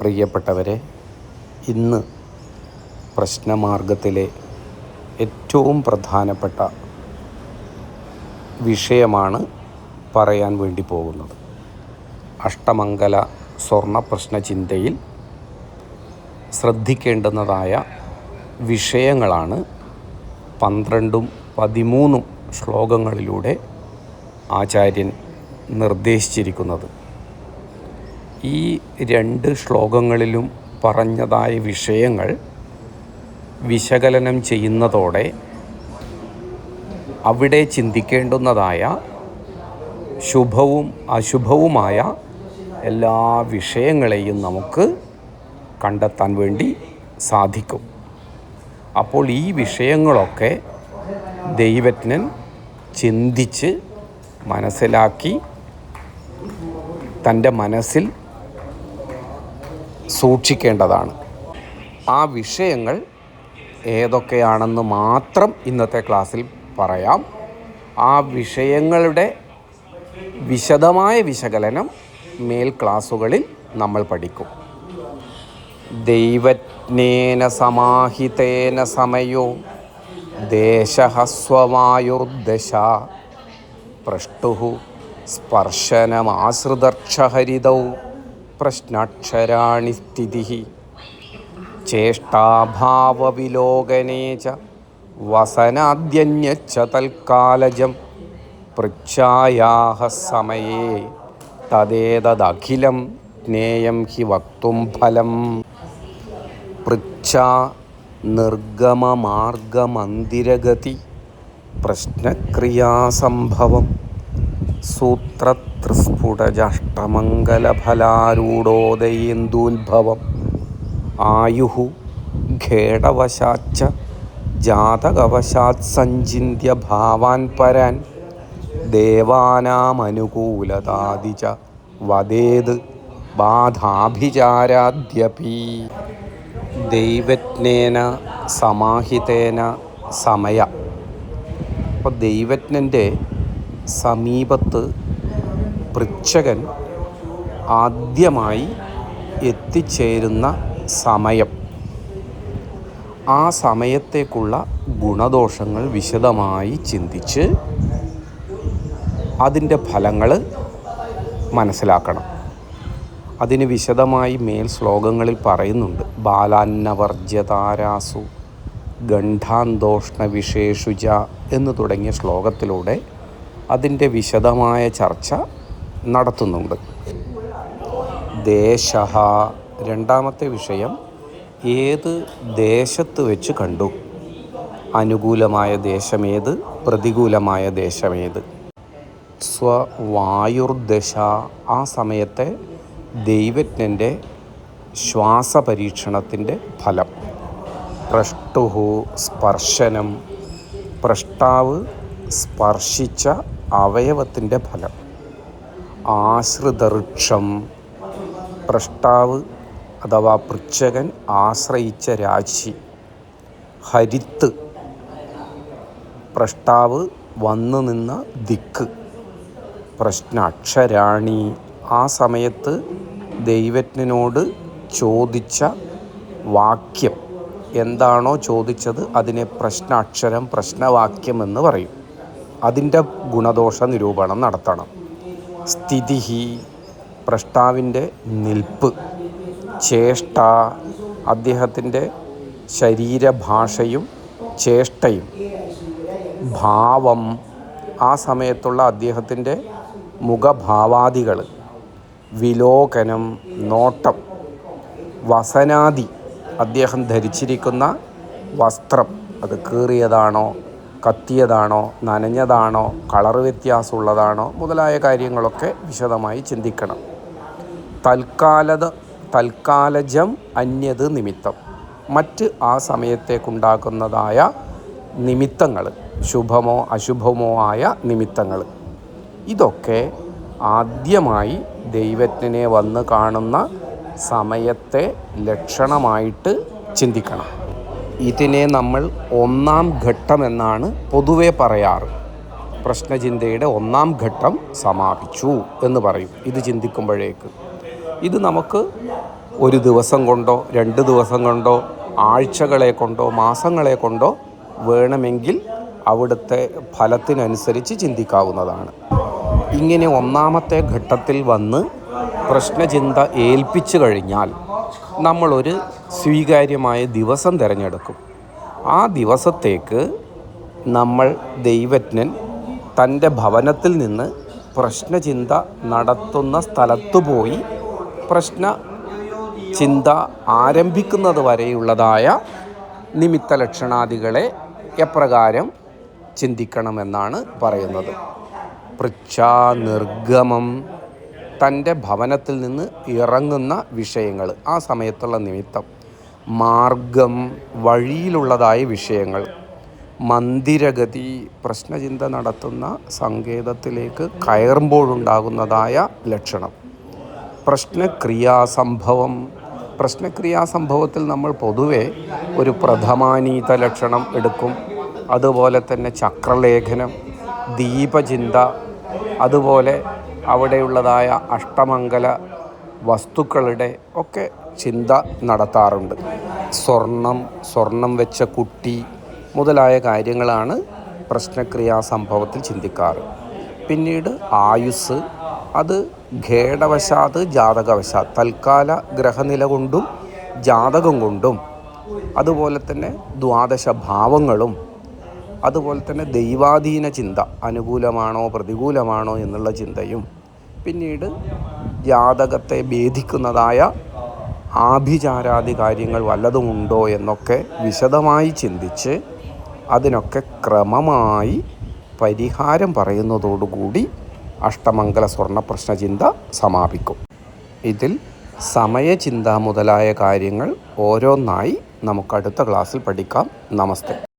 പ്രിയപ്പെട്ടവരെ ഇന്ന് പ്രശ്നമാർഗത്തിലെ ഏറ്റവും പ്രധാനപ്പെട്ട വിഷയമാണ് പറയാൻ വേണ്ടി പോകുന്നത്. അഷ്ടമംഗല സ്വർണ പ്രശ്ന ചിന്തയിൽ ശ്രദ്ധിക്കേണ്ടുന്നതായ വിഷയങ്ങളാണ് പന്ത്രണ്ടും പതിമൂന്നും ശ്ലോകങ്ങളിലൂടെ ആചാര്യൻ നിർദ്ദേശിച്ചിരിക്കുന്നത്. ഈ രണ്ട് ശ്ലോകങ്ങളിലും പറഞ്ഞതായ വിഷയങ്ങൾ വിശകലനം ചെയ്യുന്നതോടെ അവിടെ ചിന്തിക്കേണ്ടുന്നതായ ശുഭവും അശുഭവുമായ എല്ലാ വിഷയങ്ങളെയും നമുക്ക് കണ്ടെത്താൻ വേണ്ടി സാധിക്കും. അപ്പോൾ ഈ വിഷയങ്ങളൊക്കെ ദൈവജ്ഞൻ ചിന്തിച്ച് മനസ്സിലാക്കി തന്റെ മനസ്സിൽ സൂക്ഷിക്കേണ്ടതാണ്. ആ വിഷയങ്ങൾ ഏതൊക്കെയാണെന്ന് മാത്രം ഇന്നത്തെ ക്ലാസ്സിൽ പറയാം. ആ വിഷയങ്ങളുടെ വിശദമായ വിശകലനം മേൽ ക്ലാസ്സുകളിൽ നമ്മൾ പഠിക്കും. ദൈവജ്ഞേന സമാഹിതേന സമയോ ദേശഹസ്വമായുർദശ പ്രഷ്ടു സ്പർശനമാശ്രിതർക്ഷഹരിതൗ. പ്രശ്നാക്ഷരാണി സ്ഥിതി ചേഷ്ടാഭാവവിലോകനേ ച വസനാദ്യന്യച്ച തൽക്കാലജം പൃച്ഛായാഹ സമയേ. തദേതദഖിലം ജ്ഞേയം ഹി വക്തും ഫലം. പൃച്ഛ നിർഗമമാർഗമന്ദിരഗതി. പ്രശ്നക്രിയാസംഭവം. സൂത്രത്രിസ്ഫുടജഷ്ടമംഗലഫലാരൂഢോദയേന്ദൂത്ഭവം ആയുഹു ഖേടവശാച്ച ജാതകവശാത് സഞ്ചിന്യ ഭാവാൻ പരാൻ ദേവാനാമനുകൂലതാതി ച വദേത് ബാധാഭിചാരാദ്യപി. ദൈവജ്ഞേന സമാഹിതേന സമയ. അപ്പോൾ ദൈവജ്ഞന്റെ സമീപത്ത് പൃച്ഛകൻ ആദ്യമായി എത്തിച്ചേരുന്ന സമയം. ആ സമയത്തേക്കുള്ള ഗുണദോഷങ്ങൾ വിശദമായി ചിന്തിച്ച് അതിന്റെ ഫലങ്ങൾ മനസ്സിലാക്കണം. അതിന് വിശദമായി മേൽ ശ്ലോകങ്ങളിൽ പറയുന്നുണ്ട്. ബാലാന്നവർജ്യതാരാസു ഗണ്ഠാന്തോഷ്ണ വിശേഷുജ എന്ന് തുടങ്ങിയ ശ്ലോകത്തിലൂടെ അതിന്റെ വിശദമായ ചർച്ച നടത്തുന്നുണ്ട്. ദേശ രണ്ടാമത്തെ വിഷയം ഏത് ദേശത്ത് വെച്ച് കണ്ടു? അനുകൂലമായ ദേശമേത്? പ്രതികൂലമായ ദേശമേത്? സ്വവായുർദശ ആ സമയത്തെ ദൈവജ്ഞന്റെ ശ്വാസപരീക്ഷണത്തിന്റെ ഫലം. പ്രഷ്ടുഹു സ്പർശനം. പ്രഷ്ടാവ് സ്പർശിച്ച അവയവത്തിന്റെ ഫലം. ആശ്രിതവൃക്ഷം. പ്രഷ്ടാവ് അഥവാ പൃച്ഛകൻ ആശ്രയിച്ച രാശി. ഹരിത്ത്. പ്രഷ്ടാവ് വന്നു നിന്ന ദിക്ക്. പ്രശ്നാക്ഷരാണി. ആ സമയത്ത് ദൈവജ്ഞനോട് ചോദിച്ച വാക്യം. എന്താണോ ചോദിച്ചത് അതിനെ പ്രശ്നാക്ഷരം പ്രശ്നവാക്യം എന്ന് പറയും. അതിന്റെ ഗുണദോഷ നിരൂപണം നടത്തണം. സ്ഥിതി പ്രഷ്ടാവിന്റെ നിൽപ്പ്. ചേഷ്ട അദ്ദേഹത്തിന്റെ ശരീരഭാഷയും ചേഷ്ടയും ഭാവം ആ സമയത്തുള്ള അദ്ദേഹത്തിന്റെ മുഖഭാവാദികൾ. വിലോകനം നോട്ടം വസനാദി അദ്ദേഹം ധരിച്ചിരിക്കുന്ന വസ്ത്രം. അത് കീറിയതാണോ? കത്തിയതാണോ നനഞ്ഞതാണോ കളർ വ്യത്യാസമുള്ളതാണോ മുതലായ കാര്യങ്ങളൊക്കെ വിശദമായി ചിന്തിക്കണം. തൽക്കാലത തൽക്കാലജം അന്യത് നിമിത്തം. മറ്റ് ആ സമയത്തേക്കുണ്ടാക്കുന്നതായ നിമിത്തങ്ങൾ ശുഭമോ അശുഭമോ ആയ നിമിത്തങ്ങൾ. ഇതൊക്കെ ആദ്യമായി ദൈവജ്ഞനെ വന്ന് കാണുന്ന സമയത്തെ ലക്ഷണമായിട്ട് ചിന്തിക്കണം. ഇതിനെ നമ്മൾ ഒന്നാം ഘട്ടം എന്നാണ് പൊതുവെ പറയാറ്. പ്രശ്നചിന്തയുടെ ഒന്നാം ഘട്ടം സമാപിച്ചു എന്ന് പറയും. ഇത് ചിന്തിക്കുമ്പോഴേക്ക്. ഇത് നമുക്ക് ഒരു ദിവസം കൊണ്ടോ രണ്ട് ദിവസം കൊണ്ടോ ആഴ്ചകളെ കൊണ്ടോ മാസങ്ങളെ കൊണ്ടോ വേണമെങ്കിൽ അവിടുത്തെ ഫലത്തിനനുസരിച്ച് ചിന്തിക്കാവുന്നതാണ്. ഇങ്ങനെ ഒന്നാമത്തെ ഘട്ടത്തിൽ വന്ന് പ്രശ്നചിന്ത ഏൽപ്പിച്ചു കഴിഞ്ഞാൽ നമ്മളൊരു സ്വീകാര്യമായ ദിവസം തിരഞ്ഞെടുക്കും. ആ ദിവസത്തേക്ക് നമ്മൾ ദൈവജ്ഞൻ തന്റെ ഭവനത്തിൽ നിന്ന് പ്രശ്നചിന്ത നടത്തുന്ന സ്ഥലത്തു പോയി പ്രശ്ന ചിന്ത ആരംഭിക്കുന്നത് വരെയുള്ളതായ നിമിത്ത ലക്ഷണാദികളെ എപ്രകാരം ചിന്തിക്കണമെന്നാണ് പറയുന്നത്. പൃച്ഛാ നിർഗമം തന്റെ ഭവനത്തിൽ നിന്ന് ഇറങ്ങുന്ന വിഷയങ്ങൾ ആ സമയത്തുള്ള നിമിത്തം. മാർഗം വഴിയിലുള്ളതായ വിഷയങ്ങൾ. മന്ദിരഗതി പ്രശ്നചിന്ത നടത്തുന്ന സങ്കേതത്തിലേക്ക് കയറുമ്പോഴുണ്ടാകുന്നതായ ലക്ഷണം. പ്രശ്നക്രിയാസംഭവം. പ്രശ്നക്രിയാസംഭവത്തിൽ നമ്മൾ പൊതുവെ ഒരു പ്രഥമാനീത ലക്ഷണം എടുക്കും. അതുപോലെ തന്നെ ചക്രലേഖനം ദീപചിന്ത അതുപോലെ അവിടെയുള്ളതായ അഷ്ടമംഗല വസ്തുക്കളുടെ ഒക്കെ ചിന്ത നടത്താറുണ്ട്. സ്വർണം സ്വർണം വെച്ച കുട്ടി മുതലായ കാര്യങ്ങളാണ് പ്രശ്നക്രിയാ സംഭവത്തിൽ ചിന്തിക്കാറ്. പിന്നീട് ആയുസ് അത് ഖേടവശാത് ജാതകവശാത് തൽക്കാല ഗ്രഹനില കൊണ്ടും ജാതകം കൊണ്ടും അതുപോലെ തന്നെ ദ്വാദശ ഭാവങ്ങളും അതുപോലെ തന്നെ ദൈവാധീന ചിന്ത അനുകൂലമാണോ പ്രതികൂലമാണോ എന്നുള്ള ചിന്തയും പിന്നീട് ജാതകത്തെ ഭേദിക്കുന്നതായ ആഭിചാരാദി കാര്യങ്ങൾ വല്ലതും ഉണ്ടോ എന്നൊക്കെ വിശദമായി ചിന്തിച്ച് അതിനൊക്കെ ക്രമമായി പരിഹാരം പറയുന്നതോടുകൂടി അഷ്ടമംഗല സ്വർണ പ്രശ്നചിന്ത സമാപിക്കും. ഇതിൽ സമയചിന്ത മുതലായ കാര്യങ്ങൾ ഓരോന്നായി നമുക്ക് അടുത്ത ക്ലാസ്സിൽ പഠിക്കാം. നമസ്തേ.